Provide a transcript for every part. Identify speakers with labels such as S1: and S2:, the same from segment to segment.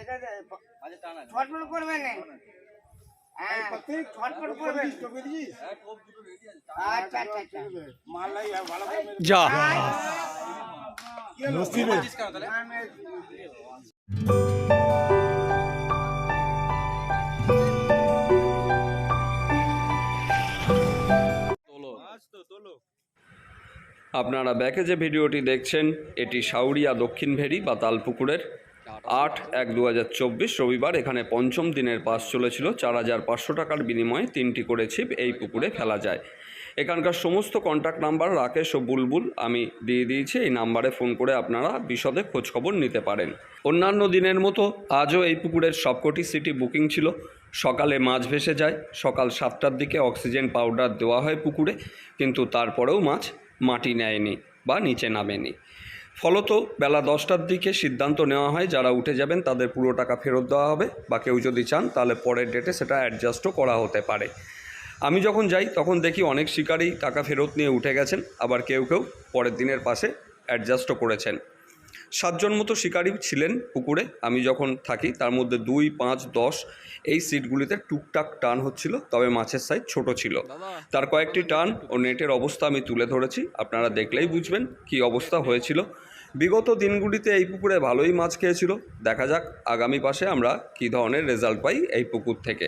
S1: এটা দে, ছটফট করবে
S2: আপনারা ব্যাকে যে ভিডিওটি দেখছেন, এটি সাউরিয়া দক্ষিণ ভেরি বা তালপুকুরের। আট এক দু রবিবার এখানে পঞ্চম দিনের পাস চলেছিল। চার হাজার পাঁচশো টাকার বিনিময়ে তিনটি করে ছিপ এই পুকুরে ফেলা যায়। এখানকার সমস্ত কন্ট্যাক্ট নাম্বার রাকেশ ও বুলবুল আমি দিয়ে দিয়েছি। এই নাম্বারে ফোন করে আপনারা বিশদে খোঁজখবর নিতে পারেন। অন্যান্য দিনের মতো আজও এই পুকুরের সবকটি সিটি বুকিং ছিল। সকালে মাছ ভেসে যায়। সকাল সাতটার দিকে অক্সিজেন পাউডার দেওয়া হয় পুকুরে, কিন্তু তারপরেও মাছ মাটি নেয়নি বা নিচে নামেনি। ফলত বেলা দশটার দিকে সিদ্ধান্ত নেওয়া হয়, যারা উঠে যাবেন তাদের পুরো টাকা ফেরত দেওয়া হবে। বা কেউ যদি চান, তাহলে পরের ডেটে সেটা অ্যাডজাস্টও করা হতে পারে। আমি যখন যাই, তখন দেখি অনেক শিকারই টাকা ফেরত নিয়ে উঠে গেছেন, আবার কেউ কেউ পরের দিনের পাশে অ্যাডজাস্টও করেছেন। সাতজন মতো শিকারী ছিলেন পুকুরে আমি যখন থাকি তার মধ্যে দুই পাঁচ দশ এই সিটগুলিতে টুকটাক টান হচ্ছিল তবে মাছের সাইজ ছোট ছিল। তার কয়েকটি টান ও নেটের অবস্থা আমি তুলে ধরেছি আপনারা দেখলেই বুঝবেন কি অবস্থা হয়েছিল। বিগত দিনগুলিতে এই পুকুরে ভালোই মাছ খেয়েছিল। দেখা যাক আগামী পাশে আমরা কী ধরনের রেজাল্ট পাই এই পুকুর থেকে।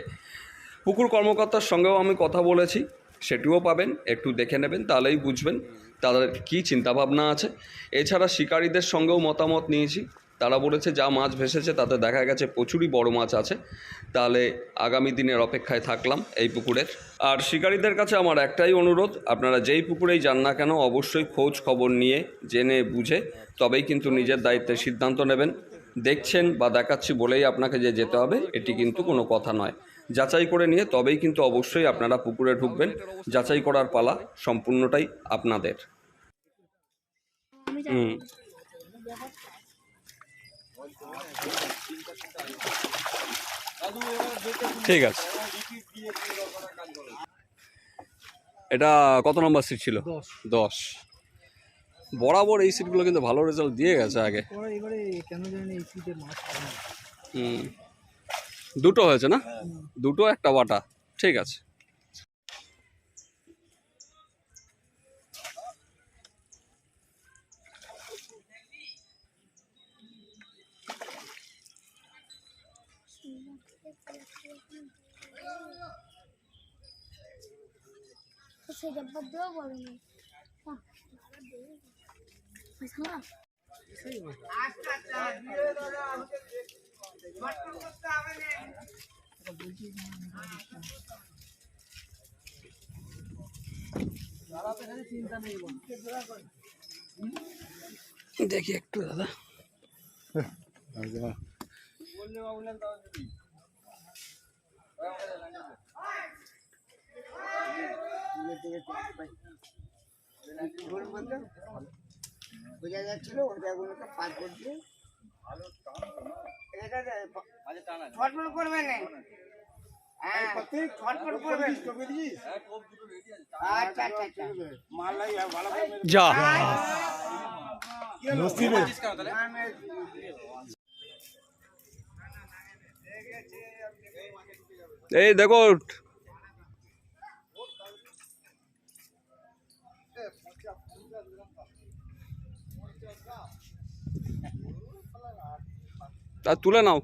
S2: পুকুর কর্মকর্তার সঙ্গেও আমি কথা বলেছি সেটিও পাবেন একটু দেখে নেবেন তাহলেই বুঝবেন। তাদের কী চিন্তাভাবনা আছে? এছাড়া শিকারীদের সঙ্গেও মতামত নিয়েছি। তারা বলেছে, যা মাছ ভেসেছে তাতে দেখা গেছে প্রচুরই বড় মাছ আছে। তাহলে আগামী দিনের অপেক্ষায় থাকলাম এই পুকুরের। আর শিকারীদের কাছে আমার একটাই অনুরোধ, আপনারা যেই পুকুরেই যান না কেন অবশ্যই খোঁজ খবর নিয়ে, জেনে বুঝে তবেই কিন্তু নিজের দায়িত্বে সিদ্ধান্ত নেবেন। দেখছেন বা দেখাচ্ছি বলেই আপনাকে যে যেতে হবে, এটি কিন্তু কোনো কথা নয়। যাচাই করে নিয়ে তবেই কিন্তু অবশ্যই আপনারা পুকুরে ঢুকবেন। যাচাই করার পালা সম্পূর্ণটাই আপনাদের। ঠিক আছে। এটা কত নম্বর সিট ছিল? দশ। বরাবর এই সিটগুলো কিন্তু ভালো রেজাল্ট দিয়ে গেছে আগে।
S3: এবারে কেন জানি এই সিটে মাছ পায় না।
S2: হুম। দুটো হয়েছে না? দুটো একটা বাটা। ঠিক আছে।
S4: সেটা বদলেও বলে না
S1: আচ্ছা আচ্ছা দিয়ে দাদা। হবে না
S2: দাদা
S1: ভুল বলতো বোঝা যাচ্ছিল ওটাগুলোকে পার করছে এটা দে, ছটফট করবে না হ্যাঁ ছটফট করবে আচ্ছা আচ্ছা আচ্ছা
S2: যা এই দেখো। তা তুলে নাও।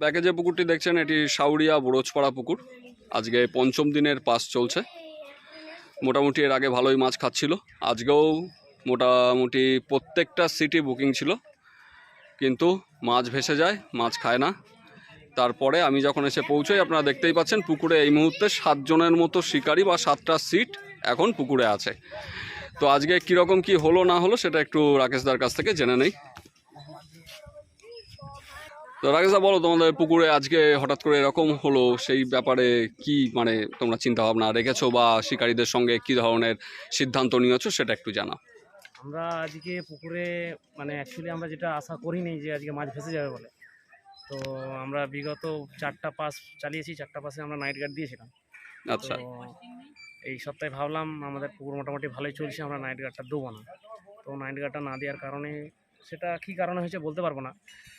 S2: ব্যাকে যে পুকুরটি দেখছেন, এটি সাউরিয়া বুড়োজপাড়া পুকুর। আজকে পঞ্চম দিনের পাস চলছে। মোটামুটি এর আগে ভালোই মাছ খাচ্ছিল। আজকেও মোটামুটি প্রত্যেকটা সিটি বুকিং ছিল। কিন্তু মাছ ভেসে যায়, মাছ খায় না। তারপরে আমি যখন এসে পৌঁছাই, আপনারা দেখতেই পাচ্ছেন, পুকুরে এই মুহূর্তে সাতজনের মতো শিকারি বা সাতটা সিট এখন পুকুরে আছে। তো আজকে কীরকম কি হলো, না হলো, সেটা একটু রাকেশদার কাছ থেকে জেনে নেই। তো রাকেশদা, বলো, তোমাদের পুকুরে আজকে হঠাৎ করে এরকম হলো? সেই ব্যাপারে কি মানে তোমরা চিন্তা ভাবনা রেখেছো বা শিকারীদের সঙ্গে কি ধরনের সিদ্ধান্ত নিয়েছো, সেটা একটু জানাও।
S3: আমরা আজকে পুকুরে মানে অ্যাকচুয়ালি আমরা যেটা আশা করিনি যে আজকে মাছ ভেসে যাবে বলে। তো আমরা বিগত চারটা পাস চালিয়েছি চারটা পাসে আমরা নাইট গার্ড দিয়েছিলাম।
S2: আচ্ছা।
S3: তো এই সপ্তাহে ভাবলাম আমাদের পুকুর মোটামুটি ভালোই চলছে আমরা নাইট গার্ডটা দেবো না। তো নাইট গার্ডটা না দেওয়ার কারণে সেটা কি কারণে হয়েছে বলতে পারব না।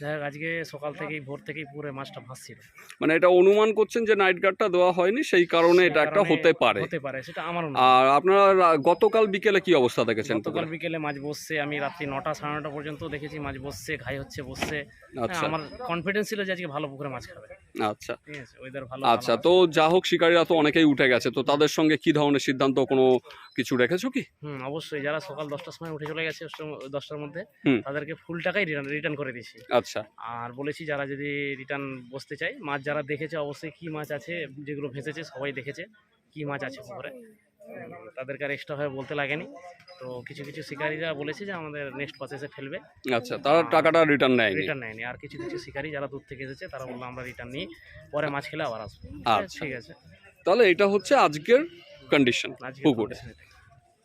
S3: যাই হোক আজকে সকাল থেকেই ভোর থেকেই পুকুরে মাছটা ভাসছিল।
S2: মানে এটা অনুমান করছেন যে নাইট গার্ডটা দেওয়া হয়নি সেই কারণে এটা একটা হতে পারে।
S3: হতে পারে সেটা আমারও না।
S2: আর আপনারা গতকাল বিকেলে কি অবস্থা দেখেছেন
S3: গতকাল বিকেলে মাছ বসছে আমি রাত্রি নটা সাড়ে নটা পর্যন্ত দেখেছি মাছ বসছে ঘাই হচ্ছে বসছে। হ্যাঁ,
S2: আচ্ছা।
S3: আমার কনফিডেন্স ছিল যে আজকে ভালো পুকুরে মাছ খাবে।
S2: আচ্ছা।
S3: ঠিক আছে ওয়েদার ভালো
S2: আচ্ছা তো যা হোক শিকারীরা তো অনেকেই উঠে গেছে তো তাদের সঙ্গে কি ধরনের সিদ্ধান্ত কোনো কিছু রেখেছো কি?
S3: হুম অবশ্যই যারা সকাল দশটার সময় উঠে চলে গেছে দশটার- মধ্যে। তাদেরকে ফুল টাকাই রিটার্ন রিটার্ন করে দিয়েছি।
S2: আচ্ছা।
S3: আর বলেছি যারা যদি রিটার্ন বসতে চায় মাছ যারা দেখেছে অবশ্যই কি মাছ আছে যেগুলো ভেসেছে সবাই দেখেছে কি মাছ আছে পুকুরে তাদেরকে আর এক্সট্রা ভাবে বলতে লাগেনি। তো কিছু কিছু শিকারীরা বলেছে যে আমাদের নেক্সট পাশে এসে ফেলবে।
S2: আচ্ছা তারা টাকাটা রিটার্ন নেয়নি।
S3: রিটার্ন নেয়নি। আর কিছু কিছু শিকারী যারা দূর থেকে এসেছে তারা বলল আমরা রিটার্ন নিই পরে মাছ খেলে আবার আসব।
S2: আচ্ছা।
S3: ঠিক আছে?
S2: তাহলে এটা হচ্ছে আজকের কন্ডিশন
S3: আজকে
S2: পুকুর।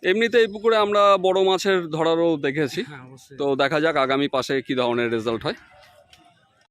S2: এমনিতে এই পুকুরে আমরা বড় মাছের ধরারও দেখেছি।
S3: হ্যাঁ
S2: তো দেখা যাক আগামী পাশে কি ধরনের রেজাল্ট হয়।